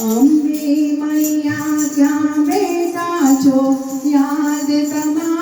અંબે મૈયા ક્યાં બેઠા છો યાદ તમારી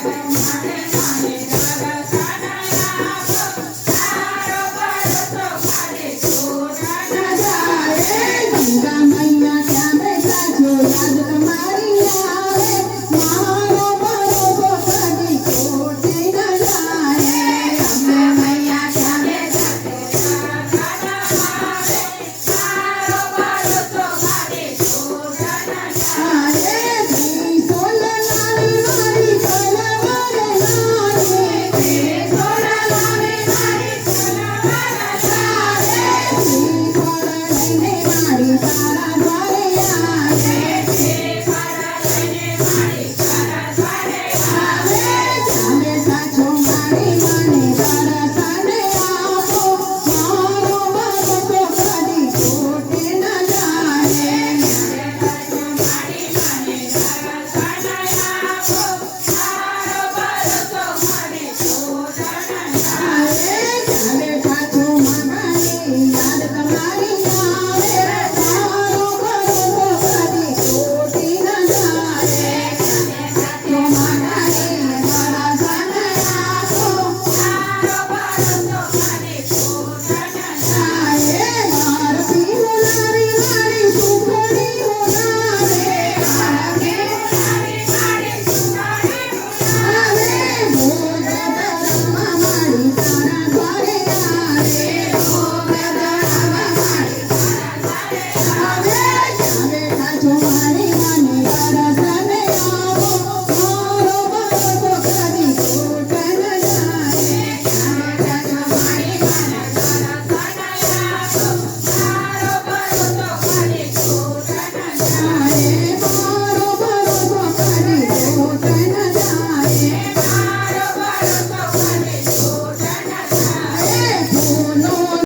Thank you.